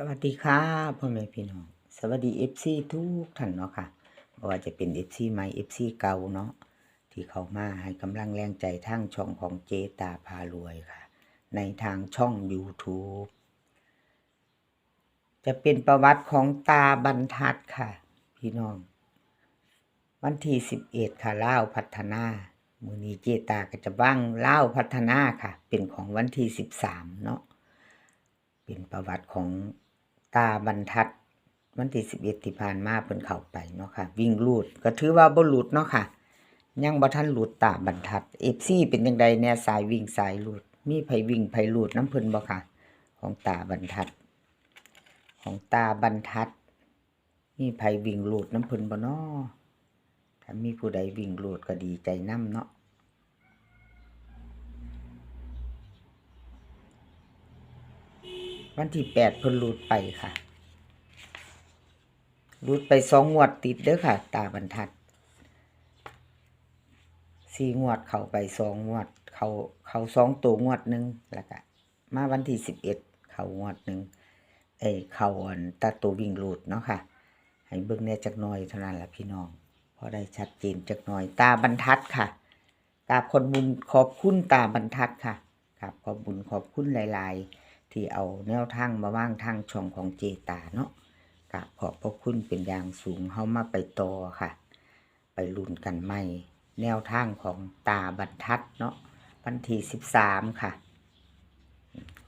สวัสดีค่ะพ่อแม่พี่น้อง สวัสดีเอฟซีทุกท่านเนาะค่ะบ่ว่าจะเป็นเอฟซีใหม่เอฟซีเก่าเนาะที่เข้ามาให้กำลังแรงใจทางช่องของเจตาพารวยค่ะ ในทางช่อง YouTube จะเป็นประวัติของตาบรรทัดค่ะ พี่น้อง วันที่11ค่ะเล่าพัฒนามือนีเจตาก็จะบ้างเล่าพัฒนาค่ะ เป็นของวันที่13เนาะเป็นประวัติของ ตาบรรทัดวันที่สิบเอ็ดที่ผ่านมาเพิ่นเข้าไปเนาะค่ะ วิ่งลูดก็ถือว่าบ่หลุดเนาะค่ะ ยังบ่ทันหลุดตาบรรทัด FC เป็นจังไดแน่สายวิ่งสายหลูดมีไผวิ่งไผลูดน้ำเพิ่นบ่ค่ะ ของตาบรรทัด ของตาบรรทัด มีไผวิ่งหลูดน้ำเพิ่นบ่น้อถ้ามีผู้ใดวิ่งหลูดก็ดีใจนำเนาะ วันที่แปดเพิ่นรูดไปค่ะรูดไปสองงวดติดเด้อค่ะ ตาบรรทัดสี่งวดเข้าไปสองงวด เขาเขาสองตัวงวดหนึ่งแล้วก็มาวันที่สิบเอ็ดเขางวดหนึ่งเอ้เขาอันตาตัววิ่งรูดเนาะค่ะ ให้เบิ่งแน่จักหน่อยเท่านั้นแหละพี่น้องพอได้ชัดเจนจักหน่อย ตาบรรทัดค่ะกราบคนบุญขอบคุณตาบรรทัดค่ะกราบขอบบุญขอบคุณหลาย ๆ ที่เอาแนวทางมาว่างทางช่องของเจตาเนาะกราบขอบพระคุณเป็นอย่างสูงเฮามาไปต่อค่ะ ไปลุ้นกันใหม่แนวทางของตาบรรทัดเนาะวันที่สิบสามค่ะ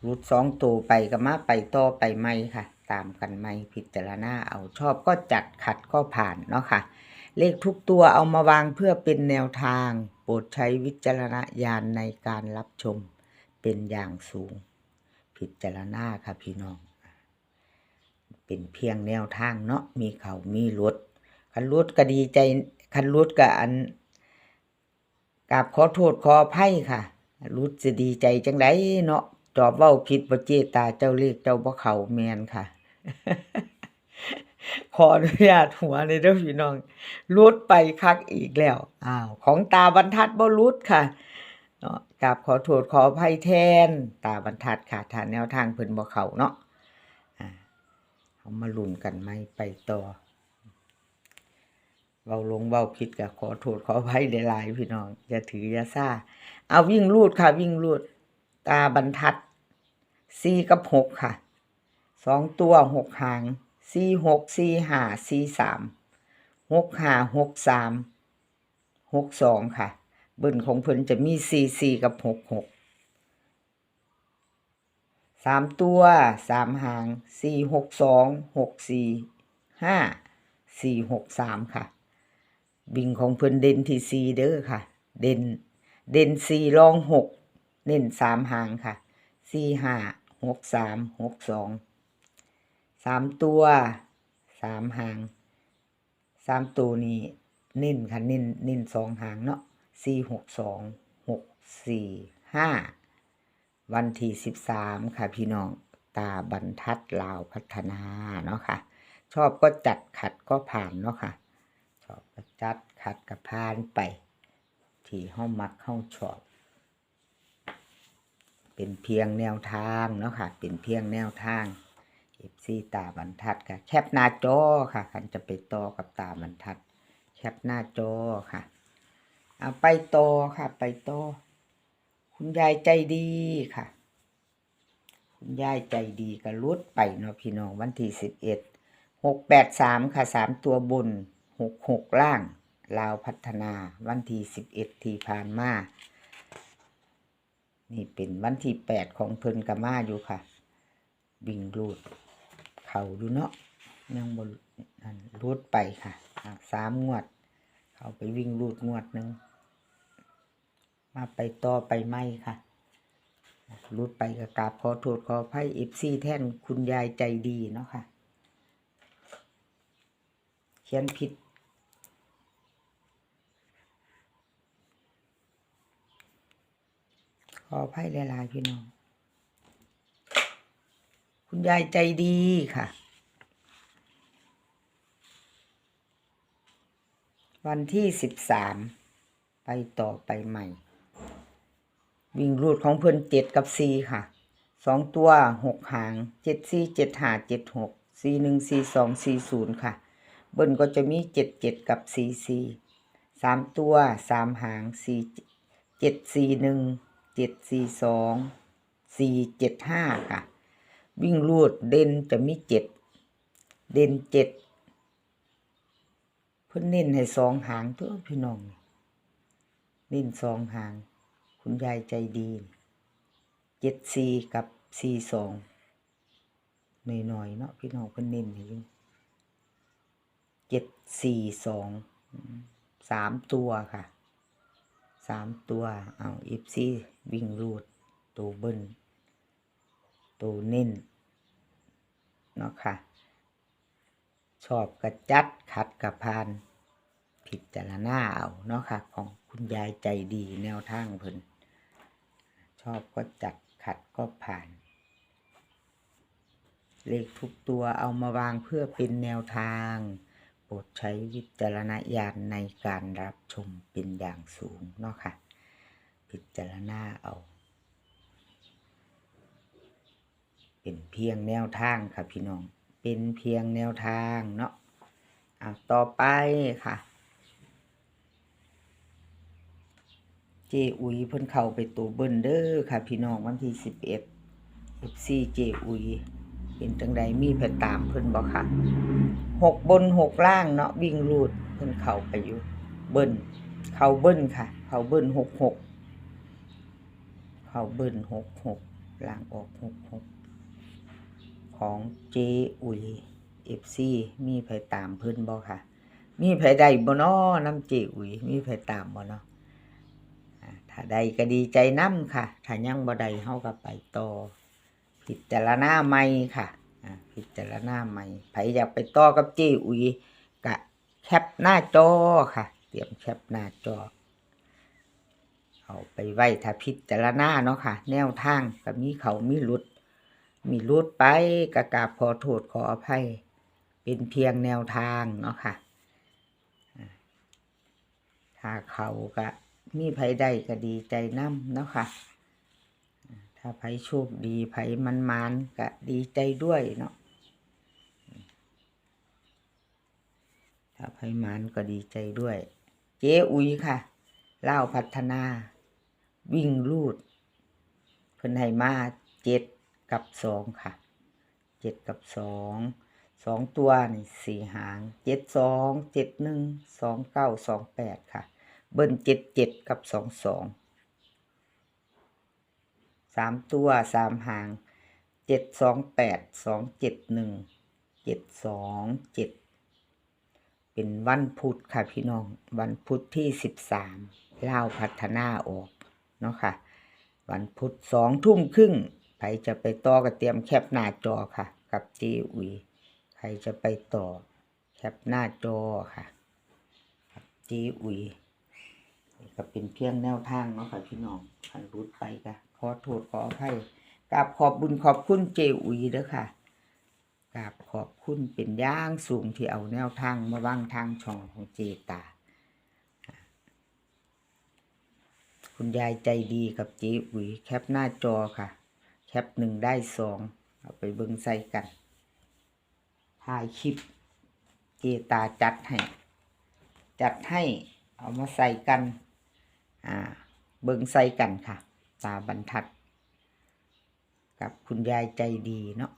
รุดสองตัวไปก็มาไปต่อไปใหม่ค่ะ ตามกันใหม่พิจารณาเอาชอบก็จัดขัดก็ผ่านเนาะค่ะ เลขทุกตัวเอามาวางเพื่อเป็นแนวทาง โปรดใช้วิจารณญาณในการรับชมเป็นอย่างสูง พิจารณาค่ะพี่น้อง เป็นเพียงแนวทางเนาะมีเขามีรถคันรถก็ดีใจคันรถก็อันกราบขอโทษขออภัยค่ะรุดจะดีใจจังไดเนาะจอบเว้าผิดบ่เจตาเจ้าเลขเจ้าบ่เขาแมนค่ะ ขออนุญาตหัวเลยเด้อพี่น้องรุดไปคักอีกแล้วอ้าวของตาบรรทัดบ่รุดค่ะ กราบขอโทษขออภัยแทน ตาบรรทัดค่ะทานแนวทางเพิ่นบ่เขาเนาะเอามาลุ้นกันไหมไปต่อเว้าลงเว้าผิดก็ขอโทษขออภัยหลายๆพี่น้องอย่าถืออย่าซ่า เอาวิ่งลูดค่ะ วิ่งลูด ตาบรรทัดสี่กับหกค่ะสองตัวหกหางสี่หกสี่ห้าสี่สามหกห้าหกสามหกสองค่ะ เบิ้ลของเพิ่นจะมีสี่สี่กับหกหกสามตัวสามหางสี่หกสองหกสี่ห้าสี่หกสามค่ะวิ่งของเพิ่นเด่นที่สี่เด้อค่ะ เด่นเด่นสี่รองหกเน้นสามหางค่ะสี่ห้าหกสามหกสองสามตัวสามหางสามตัวนี้เน้นค่ะเน้นเน้นสองหางเนาะ สี่หกสองหกสี่ห้าวันที่สิบสามค่ะพี่น้องตาบรรทัดลาวพัฒนาเนาะค่ะ ชอบก็จัดขัดก็ผ่านเนาะค่ะ ชอบก็จัดขัดก็ผ่านไป ที่ห้องมักห้องชอบ เป็นเพียงแนวทางเนาะค่ะ เป็นเพียงแนวทางเอฟซีตาบรรทัดค่ะ แคปหน้าจอค่ะคันจะไปต่อกับตาบรรทัด แคปหน้าจอค่ะ อาไปต่อค่ะ ไปต่อ คุณยายใจดีค่ะ คุณยายใจดีก็ลุดไปเนาะพี่น้องวันที่สิบเอ็ดหกแปดสามค่ะสามตัวบนหกหกล่างลาวพัฒนาวันที่สิบเอ็ดที่ผ่านมา นี่เป็นวันที่แปดของเพิ่นกามาอยู่ค่ะ วิ่งรูด เข่าดูเนาะยังบนนั่นรูดไปค่ะอะสามงวด เขาไปวิ่งรูดงวดหนึ่ง มาไปต่อไปไม่ค่ะรุดไปกับกาบขอโทษขออภัยเอฟซีแท่นคุณยายใจดีเนาะค่ะ เขียนผิด ขออภัยหลายๆพี่น้อง คุณยายใจดีค่ะ วันที่สิบสามไปต่อไปใหม่ วิ่งรูดของเพิ่นเจ็ดกับสี่ค่ะสองตัวหกหางเจ็ดสี่เจ็ดหาเจ็ดหกสี่หนึ่งสี่สองสี่ศูนย์ค่ะ เบิ้ลก็จะมีเจ็ดเจ็ดกับสี่สี่สามตัวสามหางสี่เจ็ดสี่หนึ่งเจ็ดสี่สองสี่เจ็ดห้าค่ะ วิ่งรูดเด่นจะมีเจ็ดเด่นเจ็ดเพิ่นเน้นให้สองหางตัวพี่น้องเน้นสองหาง คุณยายใจดีเจ็ดสี่กับสี่สองหน่อยๆเนาะพี่น้องเพิ่นเน้นให้อยู่เจ็ดสี่สองสามตัวค่ะสามตัวเอาอีฟซีวิ่งรูดตัวเบิ้ลตัวเน้นเนาะค่ะชอบกระจัดขัดกระพานพิดจารณาเอาเนาะค่ะ ของคุณยายใจดีแนวทางเพิ่น ชอบก็จัดขัดก็ผ่าน เลขทุกตัวเอามาวางเพื่อเป็นแนวทางโปรดใช้วิจารณญาณในการรับชมเป็นอย่างสูงเนาะค่ะ พิจารณาเอา เป็นเพียงแนวทางค่ะพี่น้อง เป็นเพียงแนวทางเนาะอะต่อไปค่ะ เจอุยเพิ่นเข้าไปตัวเบิ้นเด้อค่ะ พี่น้องวันที่สิบเอ็ด FC เจอุยเป็นจังใดมีไปตามเพิ่นบ่ค่ะหกบนหกล่างเนาะวิ่งรูดเพิ่นเข้าไปอยู่ เบิ้นเข้าเบิ้นค่ะ เข้าเบิ้นหกหกเข้าเบิ้นหกหกล่างออกหกหกของเจอุย FC มีไปตามเพิ่นบ่ค่ะ มีไผใดบ่น้อน้ำเจอุยมีไผตามบ่เนาะอ่า ถ้าใดก็ดีใจน้ำค่ะ ถ้ายังบ่ใดเฮาก็ไปต่อพิจารณาใหม่ค่ะพิจารณาใหม่ไผอยากไปต่อกับเจ้อุ๋ยกะแคปหน้าจอค่ะ เตรียมแคปหน้าจอ เอาไปไว้ถ้าพิจารณาเนาะค่ะ แนวทางก็มีเขามีหลุด มีหลุดไปกะกาบขอโทษขออภัย เป็นเพียงแนวทางเนาะค่ะถ้าเขาก็ มีไผได้ก็ดีใจน้ำเนาะค่ะ ถ้าไผโชคดีไผมันมานก็ดีใจด้วยเนาะถ้าไผมานก็ดีใจด้วย เจ๊อุ๋ยค่ะเล่าพัฒนา วิ่งรูดเพิ่นให้มาเจ็ดกับสองค่ะเจ็ดกับสองสองตัวนี่สี่หางเจ็ดสองเจ็ดหนึ่งสองเก้าสองแปดค่ะ เบิ้ลเจ็ดเจ็ดกับสองสองสามตัวสามหางเจ็ดสองแปดสองเจ็ดหนึ่งเจ็ดสองเจ็ดเป็นวันพุธค่ะพี่น้อง วันพุธที่สิบสามเล่าพัฒนาออกเนาะค่ะ วันพุธสองทุ่มครึ่งใครจะไปต่อก็เตรียมแคปหน้าจอค่ะ กับจีอุยใครจะไปต่อแคปหน้าจอค่ะกับจีอุย ก็เป็นเพียงแนวทางเนาะค่ะพี่น้องคันรุดไปก็ขอโทษขออภัยกราบขอบบุญขอบคุณเจอุยเด้อค่ะกราบขอบคุณเป็นย่างสูงที่เอาแนวทางมาวางทางช่องของเจตา คุณยายใจดีกับเจอุ๋ยแคปหน้าจอค่ะ แคปหนึ่งได้สองเอาไปเบิงใส่กันถ่ายคลิป เจตาจัดให้ จัดให้เอามาใส่กัน อ่า เบิ่งใส่กันค่ะ ตาบรรทัด กับคุณยายใจดีเนาะ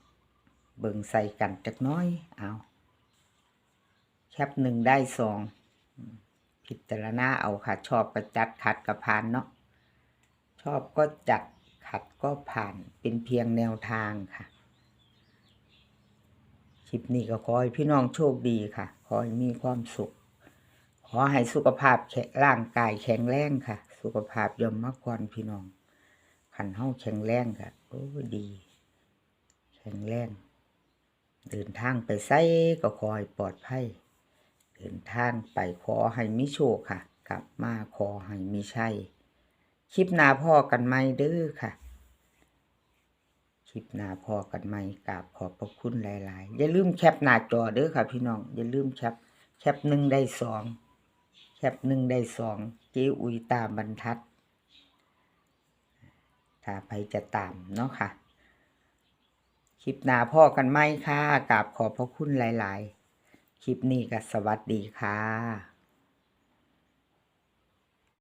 เบิ่งใส่กันจักน้อย เอาแคปหนึ่งได้สองพิจารณาเอาค่ะ ชอบก็จัดขัดก็ผ่านเนาะชอบก็จัดขัดก็ผ่านเป็นเพียงแนวทางค่ะคลิปนี้ก็ขอให้พี่น้องโชคดีค่ะ ขอให้มีความสุข ขอให้สุขภาพแข็งร่างกายแข็งแรงค่ะ สุขภาพย่อมมากกว่าพี่น้องขันเฮาแข็งแรงค่ะโอ้ดี แข็งแรงเดินทางไปไสก็ขอให้ปลอดภัยเดินทางไปขอให้มีโชคค่ะ กลับมาขอให้มีชัยคลิปหน้าพ่อกันไหมเด้อค่ะคลิปหน้าพ่อกันไหมกราบขอบพระคุณหลาย ๆ อย่าลืมแคปหน้าจอเด้อค่ะพี่น้อง อย่าลืมแคป แคปหนึ่งได้สอง แคปหนึ่งได้สองเจ๊อุยตามบรรทัด ถ้าไปจะตามเนาะค่ะ คลิปหน้าพ่อกันไหมค่ะกราบขอบพระคุณหลาย ๆ คลิปนี้ก็สวัสดีค่ะ